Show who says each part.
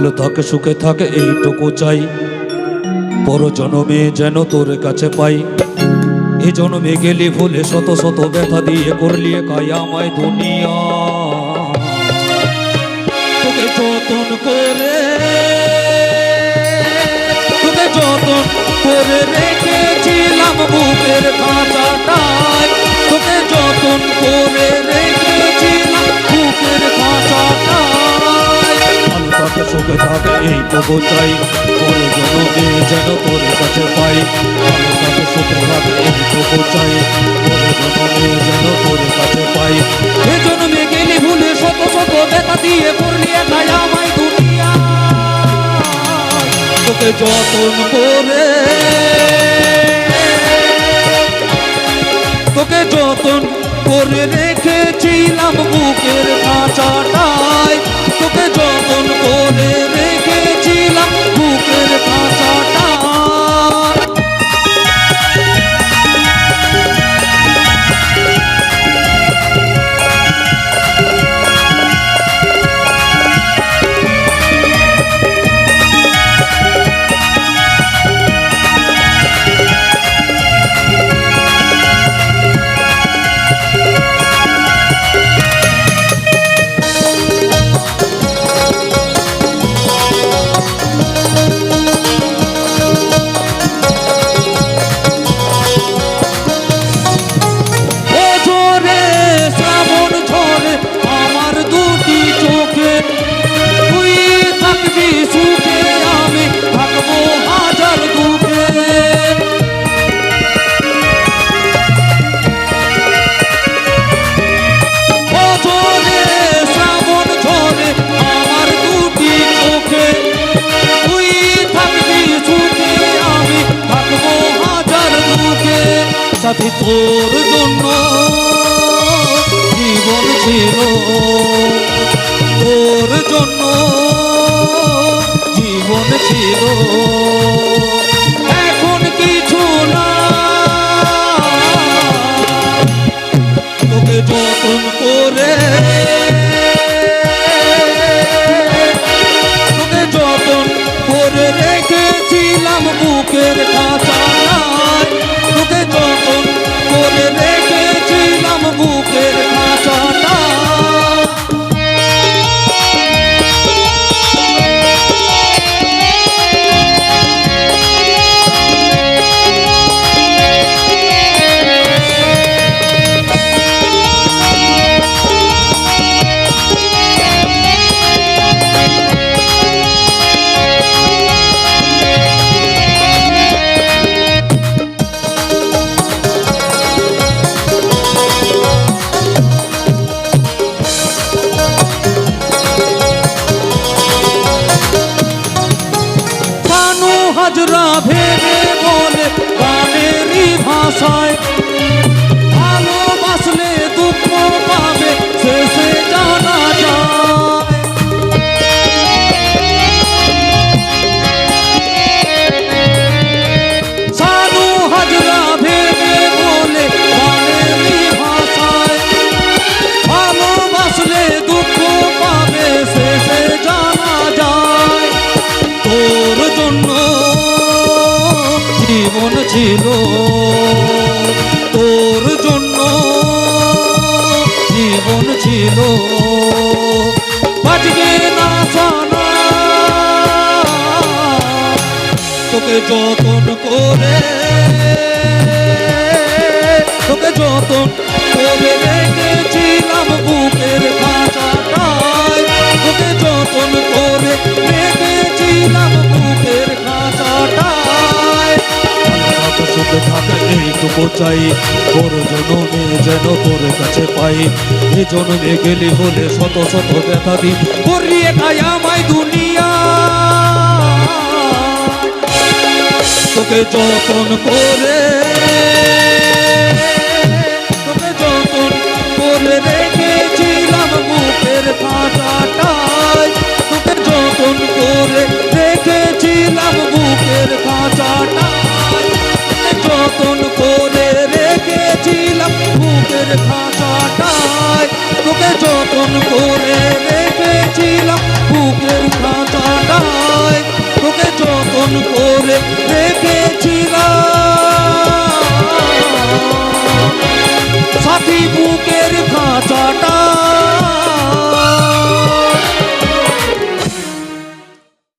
Speaker 1: ভালো থাকে, সুখে থাকে, এইটুকু চাই। পর জনমে যেন তোর কাছে পাই। এ জনমে গেলি ভুলে শত শত ব্যথা দিয়ে করলি কাই আমায় দুনিয়া। তোকে যতন করে, তোকে যতন করে রেখেছিলাম বুকের তোকে যতন করে রেখেছিলাম বুকের সুখে থাকে এইটুকু চাই তোর জনমে যেন তোর কাছে পাই। থাকে থাকে এইটুকু চাই জনমে যেন তোর কাছে পাই। শত শত ব্যথা দিয়ে একাই আমায় দুনিয়া। তোকে যতন করে। তোকে যতন করে রেখেছিলাম বুকের খাঁচাটায় তোর জন্য জীবন ছিল। তোর জন্য জীবন ছিল। কানু হাজরা ভেবে বলে গানেরই ভাষায়। ভালোবাসলে দুঃখ পাবে, শেষে জানা যায়। সানু হাজরা ভেবে বলে গানেরই ভাষায়। ভালোবাসলে দুঃখ পাবে, শেষে জানা যায়। জন্য জীবন ছিল তোর জন্য? জীবন ছিল? বাজবে না জানা। তোকে যতন করে চাই তোর জনমে যেন তোর কাছে পাই। এ জনমে গেলে হলে শত শত ব্যথা দিন। করিয়ে খায় আমায় দুনিয়া। তোকে যতন করে